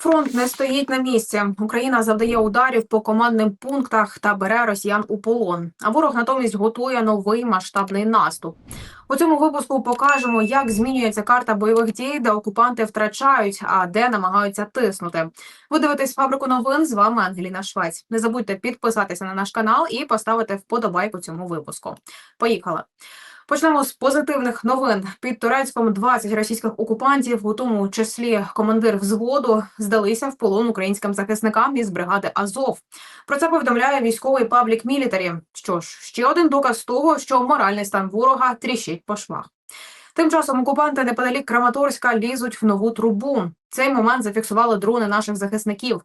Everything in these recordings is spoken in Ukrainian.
Фронт не стоїть на місці. Україна завдає ударів по командним пунктах та бере росіян у полон. А ворог натомість готує новий масштабний наступ. У цьому випуску покажемо, як змінюється карта бойових дій, де окупанти втрачають, а де намагаються тиснути. Ви дивитесь фабрику новин. З вами Ангеліна Швець. Не забудьте підписатися на наш канал і поставити вподобайку цьому випуску. Поїхали. Почнемо з позитивних новин. Під Турецьком 20 російських окупантів, у тому числі командир взводу, здалися в полон українським захисникам із бригади Азов. Про це повідомляє військовий паблік Мілітарі. Що ж, ще один доказ того, що моральний стан ворога тріщить по швах. Тим часом окупанти неподалік Краматорська лізуть в нову трубу. Цей момент зафіксували дрони наших захисників.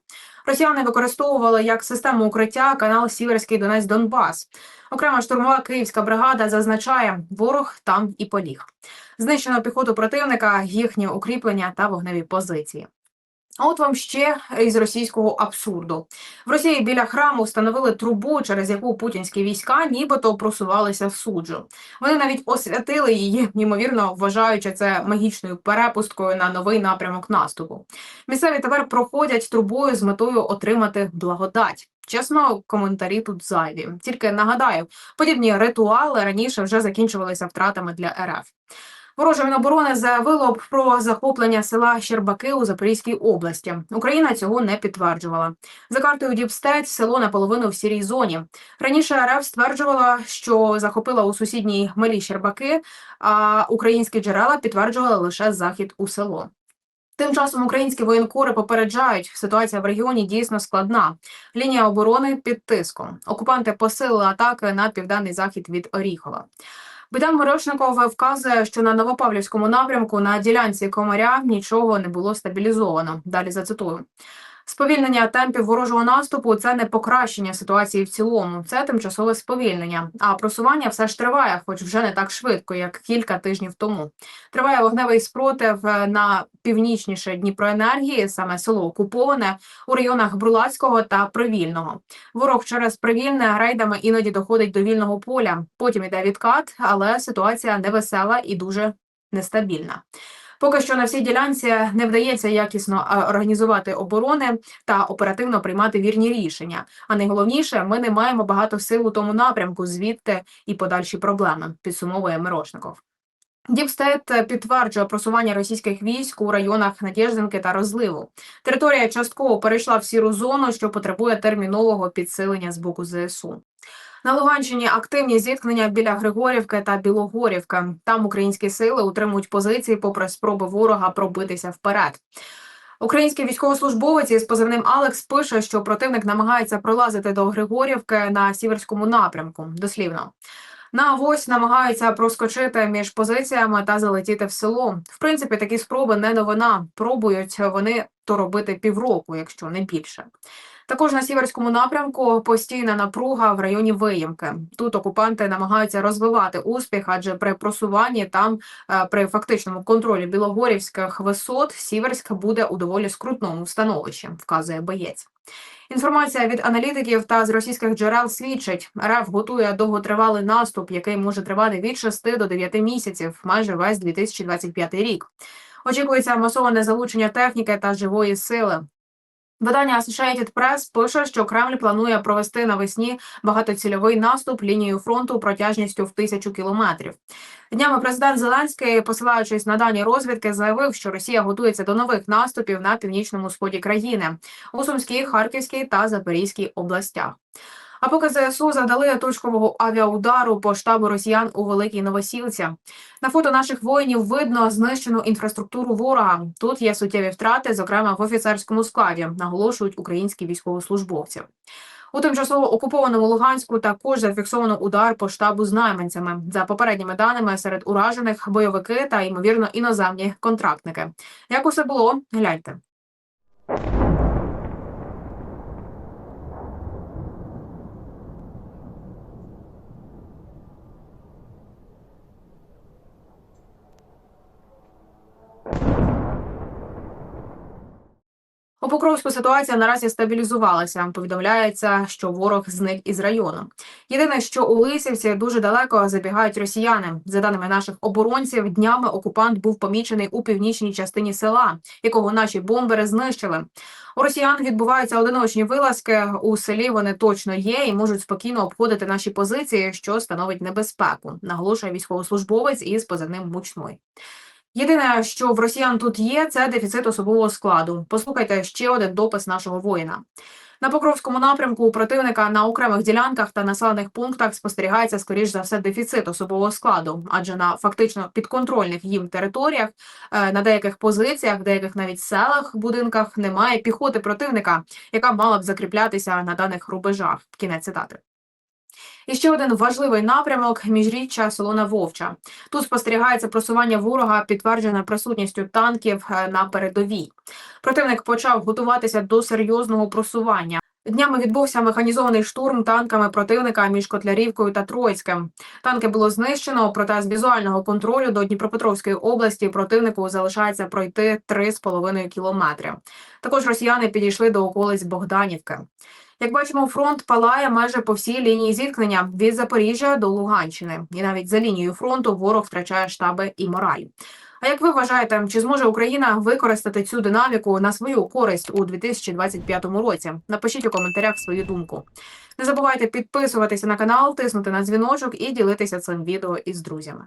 Росіяни використовували як систему укриття канал Сіверський Донець Донбас. Окрема штурмова київська бригада зазначає, ворог там і поліг. Знищено піхоту противника, їхні укріплення та вогневі позиції. А от вам ще із російського абсурду в Росії біля храму встановили трубу, через яку путінські війська нібито просувалися в суджу. Вони навіть освятили її, ймовірно, вважаючи це магічною перепусткою на новий напрямок наступу. Місцеві тепер проходять трубою з метою отримати благодать. Чесно, коментарі тут зайві. Тільки нагадаю, подібні ритуали раніше вже закінчувалися втратами для РФ. Вороже Міноборони заявило про захоплення села Щербаки у Запорізькій області. Україна цього не підтверджувала. За картою Діпстейт село наполовину в сірій зоні. Раніше РФ стверджувала, що захопила у сусідній малі Щербаки, а українські джерела підтверджували лише захід у село. Тим часом українські воєнкори попереджають, ситуація в регіоні дійсно складна. Лінія оборони під тиском. Окупанти посилили атаки на південний захід від Оріхова. Богдан Морошников вказує, що на Новопавлівському напрямку на ділянці комаря нічого не було стабілізовано. Далі зацитую. Сповільнення темпів ворожого наступу це не покращення ситуації в цілому, це тимчасове сповільнення. А просування все ж триває, хоч вже не так швидко, як кілька тижнів тому. Триває вогневий спротив е, на північніше Дніпроенергії, саме село окуповане у районах Брулацького та Привільного. Ворог через привільне рейдами іноді доходить до вільного поля. Потім іде відкат, але ситуація невесела і дуже нестабільна. Поки що на всій ділянці не вдається якісно е, організувати оборони та оперативно приймати вірні рішення. А найголовніше, ми не маємо багато сил у тому напрямку, звідти і подальші проблеми. Підсумовує Мирошников. Діпстейт підтверджує просування російських військ у районах Надєждинки та Розливу. Територія частково перейшла в сіру зону, що потребує термінового підсилення з боку ЗСУ. На Луганщині активні зіткнення біля Григорівки та Білогорівки. Там українські сили утримують позиції, попри спроби ворога пробитися вперед. Український військовослужбовець із позивним Алекс пише, що противник намагається пролазити до Григорівки на сіверському напрямку. Дослівно. На авось намагаються проскочити між позиціями та залетіти в село. В принципі, такі спроби не новина. Пробують вони то робити півроку, якщо не більше. Також на сіверському напрямку постійна напруга в районі Виїмки. Тут окупанти намагаються розвивати успіх, адже при просуванні там е, при фактичному контролі білогорівських висот Сіверськ буде у доволі скрутному становищі, вказує боєць. Інформація від аналітиків та з російських джерел свідчить, РФ готує довготривалий наступ, який може тривати від 6 до 9 місяців, майже весь 2025 рік. Очікується масоване залучення техніки та живої сили. Видання Associated Press пише, що Кремль планує провести навесні багатоцільовий наступ лінією фронту протяжністю в тисячу кілометрів. Днями президент Зеленський, посилаючись на дані розвідки, заявив, що Росія готується до нових наступів на північному сході країни у Сумській, Харківській та Запорізькій областях. А поки ЗСУ завдали точкового авіаудару по штабу росіян у Великій Новосілці. На фото наших воїнів видно знищену інфраструктуру ворога. Тут є суттєві втрати, зокрема в офіцерському складі, наголошують українські військовослужбовці. У тимчасово окупованому Луганську також зафіксовано удар по штабу з найманцями. За попередніми даними серед уражених бойовики та ймовірно іноземні контрактники. Як усе було, гляньте. Покровську ситуація наразі стабілізувалася. Повідомляється, що ворог зник із району. Єдине, що у Лисівці дуже далеко забігають росіяни. За даними наших оборонців, днями окупант був помічений у північній частині села, якого наші бомбери знищили. У росіян відбуваються одиночні вилазки. У селі вони точно є і можуть спокійно обходити наші позиції, що становить небезпеку. Наголошує військовослужбовець із позивним мучной. Єдине, що в росіян тут є, це дефіцит особового складу. Послухайте ще один допис нашого воїна. На Покровському напрямку у противника на окремих ділянках та населених пунктах спостерігається скоріш за все дефіцит особового складу, адже на фактично підконтрольних їм територіях е, на деяких позиціях, деяких навіть селах, будинках немає піхоти противника, яка мала б закріплятися на даних рубежах. Кінець цитати. І ще один важливий напрямок міжріччя Солона Вовча. Тут спостерігається просування ворога, підтверджене присутністю танків е, на передовій. Противник почав готуватися до серйозного просування. Днями відбувся механізований штурм танками противника між Котлярівкою та Троїцьким. Танки було знищено, проте з візуального контролю до Дніпропетровської області противнику залишається пройти 3,5 кілометри. Також росіяни підійшли до околиць Богданівки. Як бачимо, фронт палає майже по всій лінії зіткнення від Запоріжжя до Луганщини, і навіть за лінією фронту ворог втрачає штаби і мораль. А як ви вважаєте, чи зможе Україна використати цю динаміку на свою користь у 2025 році? Напишіть у коментарях свою думку. Не забувайте підписуватися на канал, тиснути на дзвіночок і ділитися цим відео із друзями.